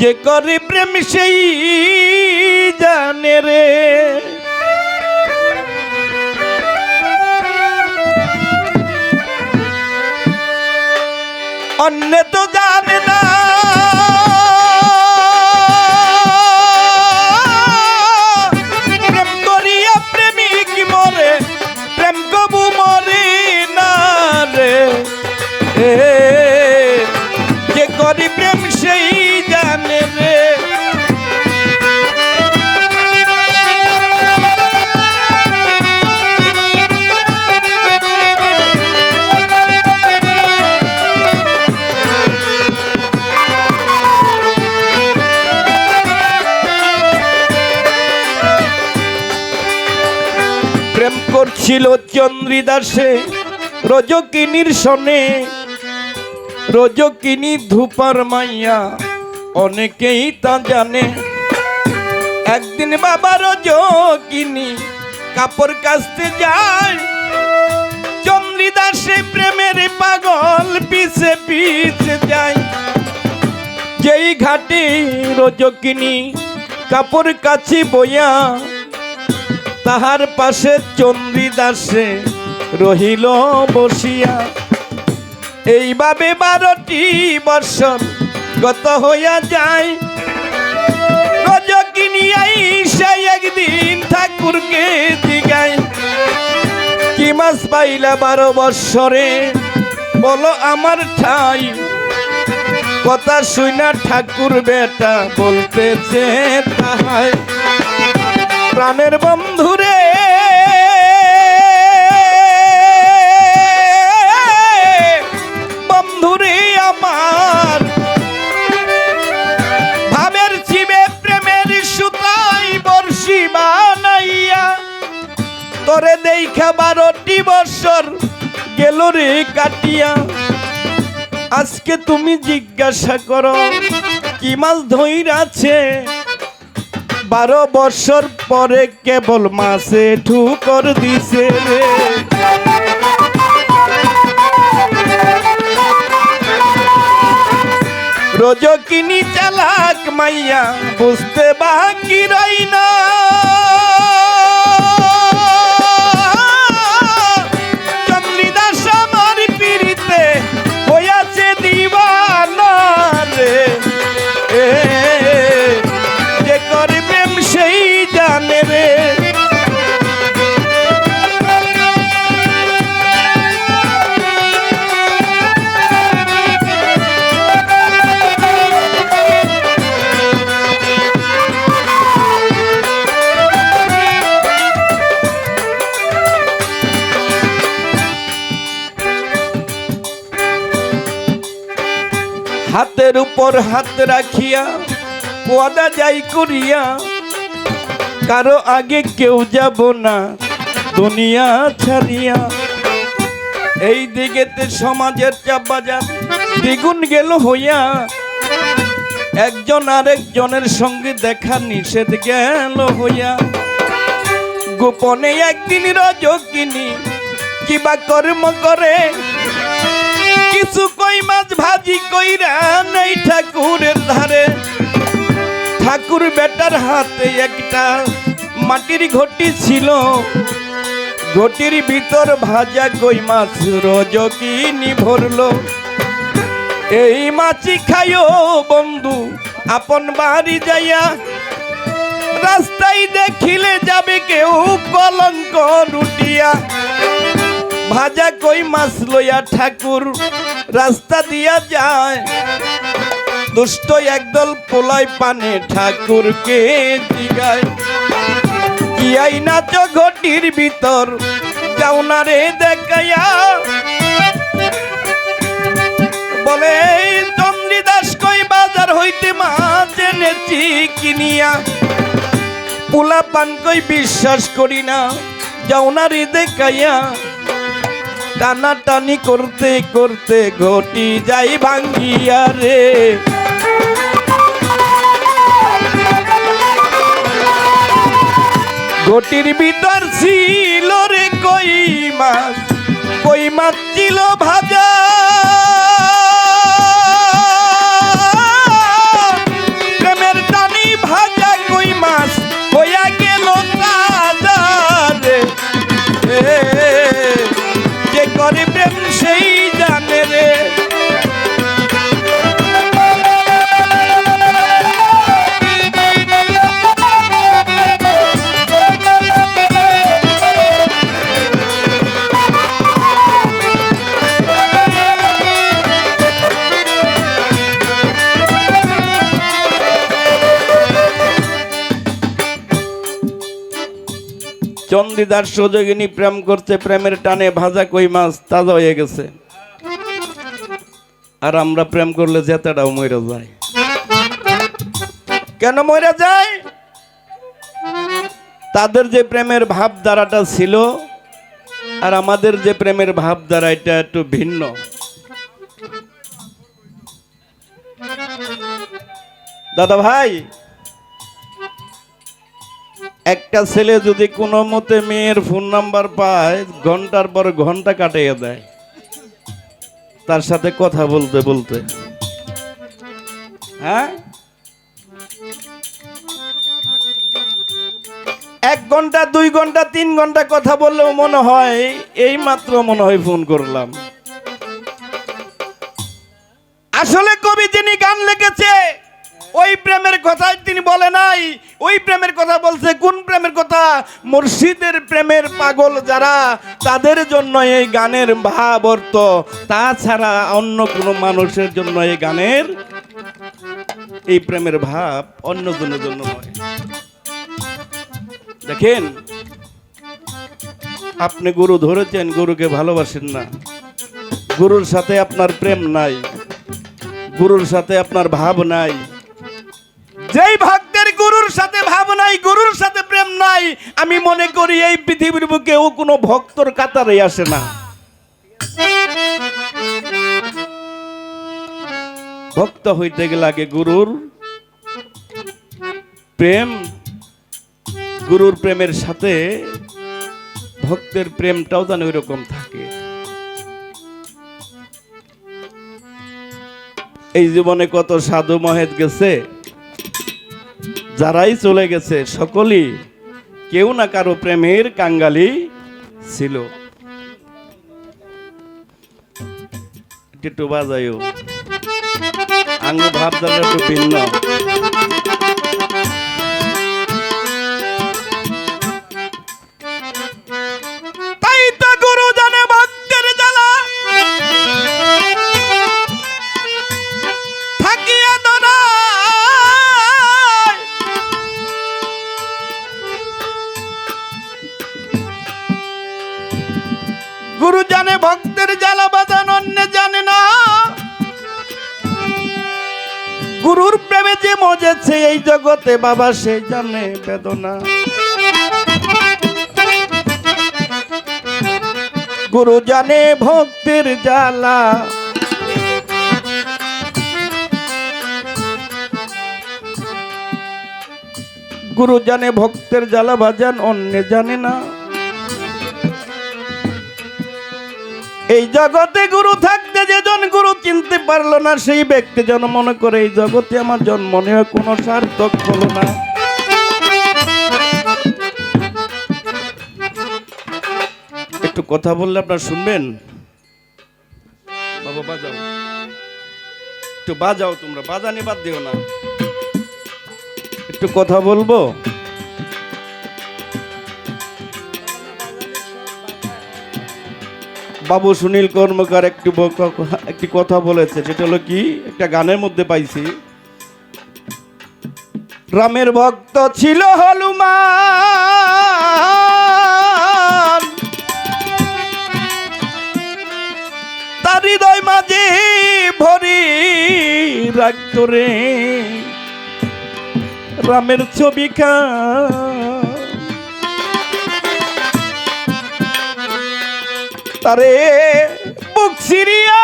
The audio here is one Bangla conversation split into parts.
যে করে প্রেম সেই জানে রে। অন্য তো জানে প্রেম করছিল চন্দ্রিদাসে, রজকিনীর সনে। রজকিনী ধূপার মাইয়া অনেকেই তা জানে। একদিন বাবা রজকিনী কাপড় কাচতে যায়। চন্দ্রিদাসে প্রেমের পাগল পিছে পিছে যায়। যেই ঘাটে রজকিনী কাপড় কাছি বইয়া তাহার পাশে চন্দ্রিদাসে রহিল বসিয়া। এইভাবে বারোটি বৎসর গত হইয়া যায়। রজকিনিয়াই সে একদিন ঠাকুরকে জিগায় কি মাস পাইলা বারো বৎসরে? বলো আমার ঠাই। কথা শুনা ঠাকুর বেটা বলতেছে তাহাই। প্রাণের বন্ধুরে বন্ধুরে আমার। ভাবের ছিবে প্রেমের সুতাই বর্ষি বানাইয়া তোরে দেখা বারোটি বছর গেল রে কাটিয়া। আজকে তুমি জিজ্ঞাসা করো, কি মাছ ধইরাছে বারো বছর পরে কেবল মাসে ঠুকর দিছে রে। কিনি চালাক মাইয়া, বুঝতে বাকি রই না উপর হাত রাখিয়া পদা যাই করিয়া, কারও আগে কেউ যাব না, দুনিয়া ছাড়িয়া। এই দিকেতে সমাজের চাপ বাজার, দ্বিগুণ গেল হইয়া, একজন আরেকজনের সঙ্গে দেখা নিষেধ গেল হইয়া। গোপনে একদিন রজকিনী কিবা কর্ম করে কিছু কই মাছ ভাজি কইরা নেই ঠাকুরের ধারে। ঠাকুর বেটার হাতে একটা মাটির ঘটি ছিল। ঘটির ভিতর ভাজা কই মাছ রজকিনি ভরলো। এই মাছি খাইও বন্ধু, আপন বাড়ি যাইয়া। রাস্তায় দেখিলে যাবে কেউ কলঙ্ক রুটিয়া ভাজা কই মাছ লইয়া ঠাকুর, রাস্তা দিয়া যায়। দুষ্ট একদল পোলাই পানে ঠাকুরকে জিগায়। কি ঘটির ভিতর, যাও না দেখাইয়া। বলে "এই চন্দ্রিদাস কই বাজার হইতে মাছ এনেছি কিনিয়া? পোলা পান কই বিশ্বাস করি না, যাও না দেখাইয়া। টানা টানি করতে করতে ঘটি যাই ভাঙ্গিয়া রে। ঘটির ভিতর ছিল রে কই মাছ কই মাছ ছিল ভাজা। চন্দিদার সুযোগিনী প্রেম করছে, প্রেমের টানে ভাজা কই মাছ, তাজা হয়ে গেছে। আর আমরা প্রেম করলে জেতাটাও মরে যায়। কেন মরে যায়? তাদের যে প্রেমের ভাবধারাটা ছিল, আর আমাদের যে প্রেমের ভাবধারা, এটা একটু ভিন্ন। দাদা ভাই একটা ছেলে যদি কোনো মতে মেয়ের ফোন নাম্বার পায়, ঘণ্টার পর ঘণ্টা কাটিয়ে দেয়। তার সাথে কথা বলতে বলতে। হ্যাঁ? এক ঘণ্টা, দুই ঘণ্টা, তিন ঘণ্টা কথা বললেও মনে হয় এই মাত্র মনে হয় ফোন করলাম। আসলে কবি যিনি গান লিখেছে ওই প্রেমের কথা তিনি বলে নাই। ওই প্রেমের কথা বলছে, কোন প্রেমের কথা? মুর্শিদের প্রেমের পাগল যারা, তাদের জন্য এই গানের ভাব অর্থ। তাছাড়া অন্য কোনো মানুষের জন্য এই গানের এই প্রেমের ভাব অন্যজনের জন্য নয়। দেখেন, আপনি গুরু ধরেছেন, গুরুকে ভালোবাসেন না। গুরুর সাথে আপনার প্রেম নাই। গুরুর সাথে আপনার ভাব নাই। যেই ভক্তের গুরুর সাথে ভাব নাই, গুরুর সাথে প্রেম নাই, আমি মনে করি এই পৃথিবীর বুকে ও কোনো ভক্তর কাতারে আসে না। ভক্ত হইতে গেলে আগে গুরুর প্রেম, গুরুর প্রেমের সাথে ভক্তের প্রেমটাও যেন ওইরকম থাকে। এই জীবনে কত সাধু মহেদ গেছে যারাই চলে গেছে, সকলেই কেউ না কারও প্রেমের কাঙ্গালি ছিল। একটু বাজাইও আঙ্গ একটু ভিন্ন। গুরু জানে ভক্তের জ্বালা বাজান, অন্য জানে না। গুরুর প্রেমে যে মজেছে এই জগতে বাবা, সে জানে বেদনা। গুরু জানে ভক্তের জ্বালা। গুরু জানে ভক্তের জ্বালা বাজান, অন্য জানে না। এই জগতে গুরু থাকতে যেজন গুরু চিনতে পারল না সেই ব্যক্তি যেন মনে করে এই জগতে আমার জন্ম নিয়ে কোনো সার্থক হলো না। একটু কথা বললে আপনারা শুনবেন? বাবা বাজাও। একটু বাজাও তোমরা বাজানি বাদ দিও না। একটু কথা বলব? বাবু সুনীল কর্মকার একটু একটি কথা বলেছে, সেটা হলো কি? একটা গানের মধ্যে পাইছি। রামের ভক্ত ছিল হলুমান তার হৃদয় মাঝে ভরি রাখত রে। রামের ছবি খা তারে বুক সিরিয়া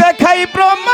দেখাই প্রমাণ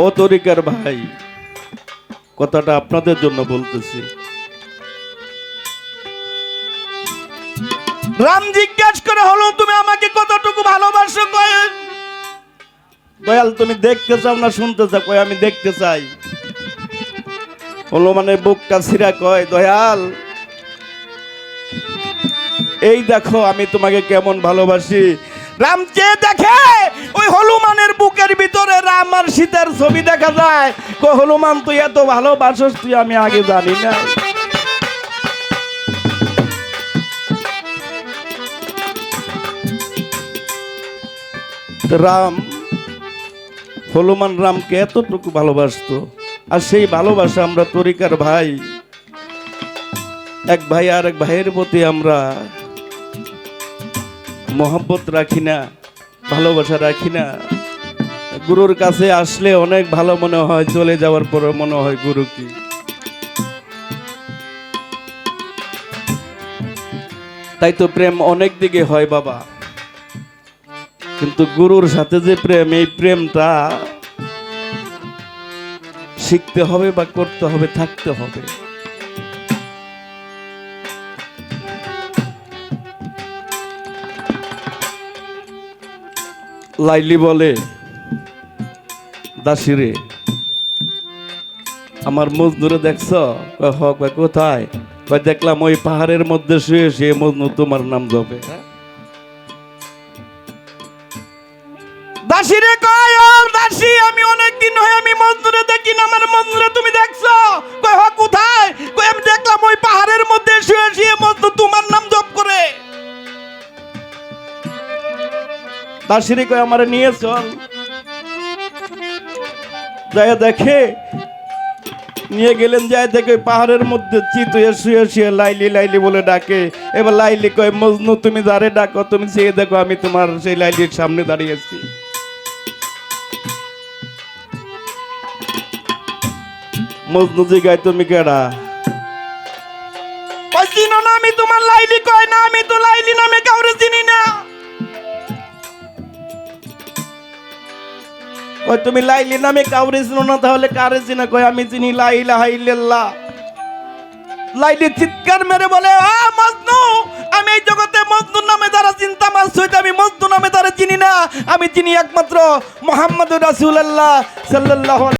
ও তরিকার ভাই, কথাটা আপনাদের জন্য বলতেছি। রাম জিজ্ঞাস করে, হলো, তুমি আমাকে কতটুকু ভালোবাসো? কয়ে, দয়াল, তুমি দেখতে চাও না, শুনতে চাও? কয়, আমি দেখতে চাই। হলো মানে বুকটা ছিঁড়া কয়, দয়াল, এই দেখো, আমি তোমাকে কেমন ভালোবাসি। রাম চেয়ে দেখে, ওই হনুমানের বুকের ভিতরে রাম আর সীতার ছবি দেখা যায়। কো, হনুমান, তুই এত ভালোবাসস, তুই আমি আগে জানি না। রাম, হনুমান রামকে এতটুকু ভালোবাসতো, আর সেই ভালোবাসা আমরা তরিকার ভাই। এক ভাই আর এক ভাইয়ের প্রতি আমরা মোহাম্মত রাখি না, ভালোবাসা রাখি না। গুরুর কাছে আসলে অনেক ভালো মনে হয়, চলে যাওয়ার পরে মনে হয় গুরু কি। তাই তো প্রেম অনেক দিকে হয় বাবা। কিন্তু গুরুর সাথে যে প্রেম, এই প্রেমটা শিখতে হবে বা করতে হবে, থাকতে হবে। লাইলি বলে দাসিরে আমার মজদুরে দেখছ? কয়, হ কয়, কোথায়? দেখলাম ওই পাহাড়ের মধ্যে শুয়ে শুয়ে মজনু তোমার নাম জপে। দাসিরে কয় দাসী আমি অনেক দিন হয় আমি মজদুরে দেখি না আমার মজদুরে তুমি দেখছ? কোথায়? আমি দেখলাম ওই পাহাড়ের মধ্যে শুয়ে শুয়ে মজনু তোমার নাম দাসিরে কয় আমার নিয়ে চল। যায় দেখে, নিয়ে গেলেন যায় দেখে পাহাড়ের মধ্যে চিত হয়ে শুয়ে শুয়ে লাইলি লাইলি বলে ডাকে। এবার লাইলি কয়, মজনু, তুমি যারে ডাকো, তুমি চেয়ে দেখো, আমি তোমার সেই লাইলির সামনে দাঁড়িয়েছি মজনু জিগায় তুমি কেডা? চিনো না আমি তোমার লাইলি, কয় না আমি তো লাইলি নামে কাউরে চিনি না। কয় তুমি লাইলি নামে কাউরে চিনো না, তাহলে কারে চিনা? কয় আমি চিনি লাইলা হাইল্লাহ লাইলি চিৎকার মেরে বলে, আ, মজনু! আমি এই জগতে মজনু নামে যারা চিন্তা হইতে আমি মজনু নামে তারা চিনি না। আমি চিনি একমাত্র মোহাম্মদ রাসুল্লাহ সাল্লাল্লাহু